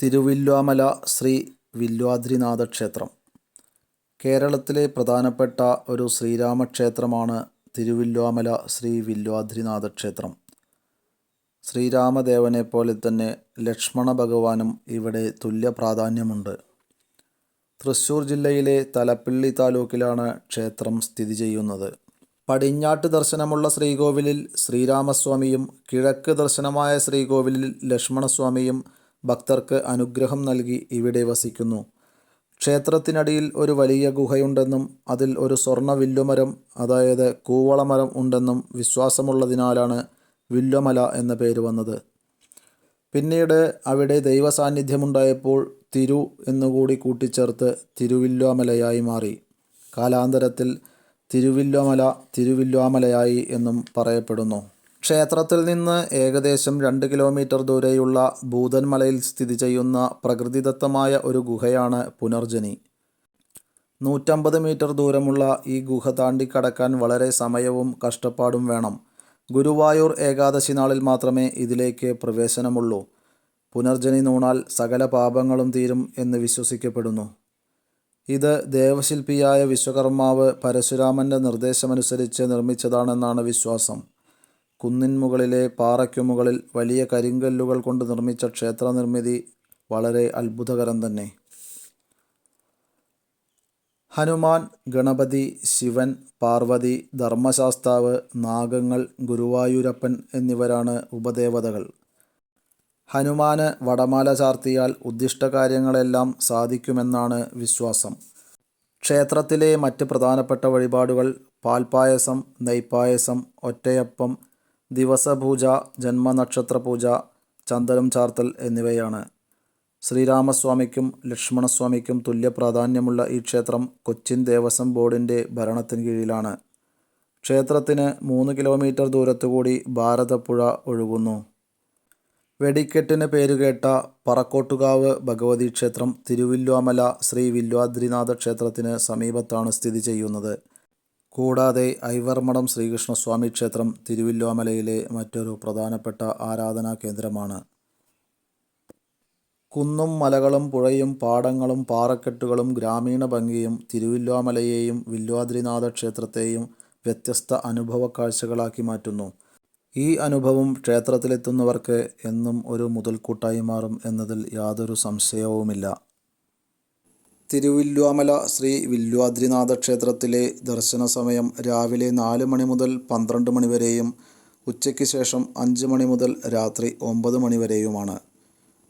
തിരുവില്വാമല ശ്രീ വില്വാദ്രിനാഥ ക്ഷേത്രം കേരളത്തിലെ പ്രധാനപ്പെട്ട ഒരു ശ്രീരാമക്ഷേത്രമാണ് തിരുവില്വാമല ശ്രീ വില്വാദ്രിനാഥ ക്ഷേത്രം ശ്രീരാമദേവനെ പോലെ തന്നെ ലക്ഷ്മണ ഭഗവാനും ഇവിടെ തുല്യ പ്രാധാന്യമുണ്ട്. തൃശ്ശൂർ ജില്ലയിലെ തലപ്പിള്ളി താലൂക്കിലാണ് ക്ഷേത്രം സ്ഥിതി ചെയ്യുന്നത്. പടിഞ്ഞാട്ട് ദർശനമുള്ള ശ്രീകോവിലിൽ ശ്രീരാമസ്വാമിയും കിഴക്ക് ദർശനമായ ശ്രീകോവിലിൽ ലക്ഷ്മണസ്വാമിയും ഭക്തർക്ക് അനുഗ്രഹം നൽകി ഇവിടെ വസിക്കുന്നു. ക്ഷേത്രത്തിനടിയിൽ ഒരു വലിയ ഗുഹയുണ്ടെന്നും അതിൽ ഒരു സ്വർണ വില്ലുമരം അതായത് കൂവളമരം ഉണ്ടെന്നും വിശ്വാസമുള്ളതിനാലാണ് വില്ലുമല എന്ന പേര് വന്നത്. പിന്നീട് അവിടെ ദൈവ സാന്നിധ്യമുണ്ടായപ്പോൾ തിരു എന്നുകൂടി കൂട്ടിച്ചേർത്ത് തിരുവില്ലോമലയായി മാറി. കാലാന്തരത്തിൽ തിരുവില്ലോമല തിരുവില്ലോമലയായി എന്നും പറയപ്പെടുന്നു. ക്ഷേത്രത്തിൽ നിന്ന് ഏകദേശം രണ്ട് കിലോമീറ്റർ ദൂരെയുള്ള ഭൂതൻമലയിൽ സ്ഥിതി ചെയ്യുന്ന പ്രകൃതിദത്തമായ ഒരു ഗുഹയാണ് പുനർജനി. നൂറ്റമ്പത് മീറ്റർ ദൂരമുള്ള ഈ ഗുഹ താണ്ടിക്കടക്കാൻ വളരെ സമയവും കഷ്ടപ്പാടും വേണം. ഗുരുവായൂർ ഏകാദശി നാളിൽ മാത്രമേ ഇതിലേക്ക് പ്രവേശനമുള്ളൂ. പുനർജനി നൂണാൽ സകല പാപങ്ങളും തീരും എന്ന് വിശ്വസിക്കപ്പെടുന്നു. ഇത് ദേവശില്പിയായ വിശ്വകർമാവ് പരശുരാമന്റെ നിർദ്ദേശമനുസരിച്ച് നിർമ്മിച്ചതാണെന്നാണ് വിശ്വാസം. കുന്നിൻ മുകളിലെ പാറയ്ക്കു മുകളിൽ വലിയ കരിങ്കല്ലുകൾ കൊണ്ട് നിർമ്മിച്ച ക്ഷേത്ര നിർമ്മിതി വളരെ അത്ഭുതകരം തന്നെ. ഹനുമാൻ ഗണപതി ശിവൻ പാർവതി ധർമ്മശാസ്താവ് നാഗങ്ങൾ ഗുരുവായൂരപ്പൻ എന്നിവരാണ് ഉപദേവതകൾ. ഹനുമാന് വടമാല ചാർത്തിയാൽ ഉദ്ദിഷ്ടകാര്യങ്ങളെല്ലാം സാധിക്കുമെന്നാണ് വിശ്വാസം. ക്ഷേത്രത്തിലെ മറ്റ് പ്രധാനപ്പെട്ട വഴിപാടുകൾ പാൽപ്പായസം നെയ്പ്പായസം ഒറ്റയപ്പം ദിവസപൂജ ജന്മനക്ഷത്ര പൂജ ചന്ദനം ചാർത്തൽ എന്നിവയാണ്. ശ്രീരാമസ്വാമിക്കും ലക്ഷ്മണസ്വാമിക്കും തുല്യ പ്രാധാന്യമുള്ള ഈ ക്ഷേത്രം കൊച്ചിൻ ദേവസ്വം ബോർഡിന്റെ ഭരണത്തിന് കീഴിലാണ്. ക്ഷേത്രത്തിന് മൂന്ന് കിലോമീറ്റർ ദൂരത്തുകൂടി ഭാരതപ്പുഴ ഒഴുകുന്നു. വെടിക്കെട്ടിന് പേരുകേട്ട പറക്കോട്ടുകാവ് ഭഗവതി ക്ഷേത്രം തിരുവില്വാമല ശ്രീ വില്വാദ്രിനാഥ ക്ഷേത്രത്തിന് സമീപത്താണ് സ്ഥിതി ചെയ്യുന്നത്. കൂടാതെ ഐവർമഠം ശ്രീകൃഷ്ണസ്വാമി ക്ഷേത്രം തിരുവില്ലോമലയിലെ മറ്റൊരു പ്രധാനപ്പെട്ട ആരാധനാ കേന്ദ്രമാണ്. കുന്നും മലകളും പുഴയും പാടങ്ങളും പാറക്കെട്ടുകളും ഗ്രാമീണ ഭംഗിയും തിരുവില്ലോമലയെയും വില്വാദ്രിനാഥ ക്ഷേത്രത്തെയും വ്യത്യസ്ത അനുഭവ കാഴ്ചകളാക്കി മാറ്റുന്നു. ഈ അനുഭവം ക്ഷേത്രത്തിലെത്തുന്നവർക്ക് എന്നും ഒരു മുതൽക്കൂട്ടായി മാറും എന്നതിൽ യാതൊരു സംശയവുമില്ല. തിരുവില്വാമല ശ്രീ വില്വാദ്രിനാഥ ക്ഷേത്രത്തിലെ ദർശന സമയം രാവിലെ നാല് മണി മുതൽ പന്ത്രണ്ട് മണി വരെയും ഉച്ചയ്ക്ക് ശേഷം അഞ്ച് മണി മുതൽ രാത്രി ഒമ്പത് മണി വരെയുമാണ്.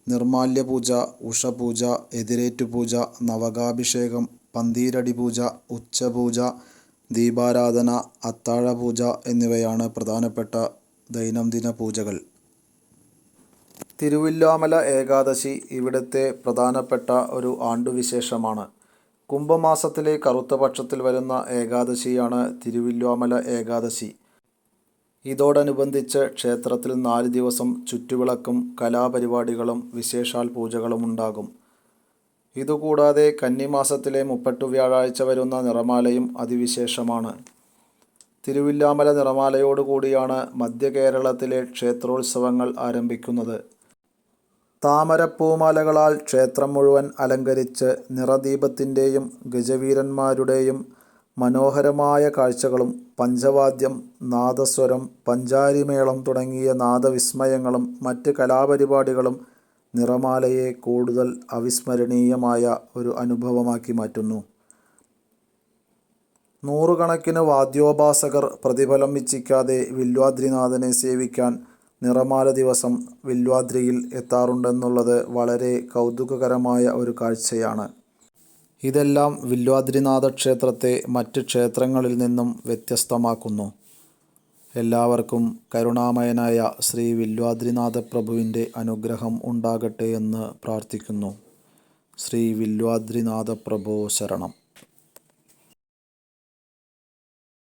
നിർമാല്യ പൂജ ഉഷപൂജ എതിരേറ്റുപൂജ നവകാഭിഷേകം പന്തീരടി പൂജ ഉച്ചപൂജ ദീപാരാധന അത്താഴപൂജ എന്നിവയാണ് പ്രധാനപ്പെട്ട ദൈനംദിന പൂജകൾ. തിരുവില്വാമല ഏകാദശി ഇവിടുത്തെ പ്രധാനപ്പെട്ട ഒരു ആണ്ടുവിശേഷമാണ്. കുംഭമാസത്തിലെ കറുത്തപക്ഷത്തിൽ വരുന്ന ഏകാദശിയാണ് തിരുവില്ലാമല ഏകാദശി. ഇതോടനുബന്ധിച്ച് ക്ഷേത്രത്തിൽ നാല് ദിവസം ചുറ്റുവിളക്കും കലാപരിപാടികളും വിശേഷാൽ പൂജകളും ഉണ്ടാകും. ഇതുകൂടാതെ കന്നിമാസത്തിലെ മുപ്പട്ടു വ്യാഴാഴ്ച വരുന്ന നിറമാലയും അതിവിശേഷമാണ്. തിരുവില്ലാമല നിറമാലയോടുകൂടിയാണ് മധ്യ കേരളത്തിലെ ക്ഷേത്രോത്സവങ്ങൾ ആരംഭിക്കുന്നത്. താമരപ്പൂമാലകളാൽ ക്ഷേത്രം മുഴുവൻ അലങ്കരിച്ച് നിറദീപത്തിന്റെയും ഗജവീരന്മാരുടെയും മനോഹരമായ കാഴ്ചകളും പഞ്ചവാദ്യം നാദസ്വരം പഞ്ചാരിമേളം തുടങ്ങിയ നാദവിസ്മയങ്ങളും മറ്റ് കലാപരിപാടികളും നിറമാലയെ കൂടുതൽ അവിസ്മരണീയമായ ഒരു അനുഭവമാക്കി മാറ്റുന്നു. നൂറുകണക്കിന് വാദ്യോപാസകർ പ്രതിഫലം ഇച്ഛിക്കാതെ വില്വാദ്രിനാഥനെ സേവിക്കാൻ നിറമാല ദിവസം വില്വാദ്രിയിൽ എത്താറുണ്ടെന്നുള്ളത് വളരെ കൗതുകകരമായ ഒരു കാഴ്ചയാണ്. ഇതെല്ലാം വില്വാദ്രിനാഥ ക്ഷേത്രത്തെ മറ്റ് ക്ഷേത്രങ്ങളിൽ നിന്നും വ്യത്യസ്തമാക്കുന്നു. എല്ലാവർക്കും കരുണാമയനായ ശ്രീ വില്വാദ്രിനാഥ പ്രഭുവിന്റെ അനുഗ്രഹം ഉണ്ടാകട്ടെ എന്ന് പ്രാർത്ഥിക്കുന്നു. ശ്രീ വില്വാദ്രിനാഥ പ്രഭോ ശരണം.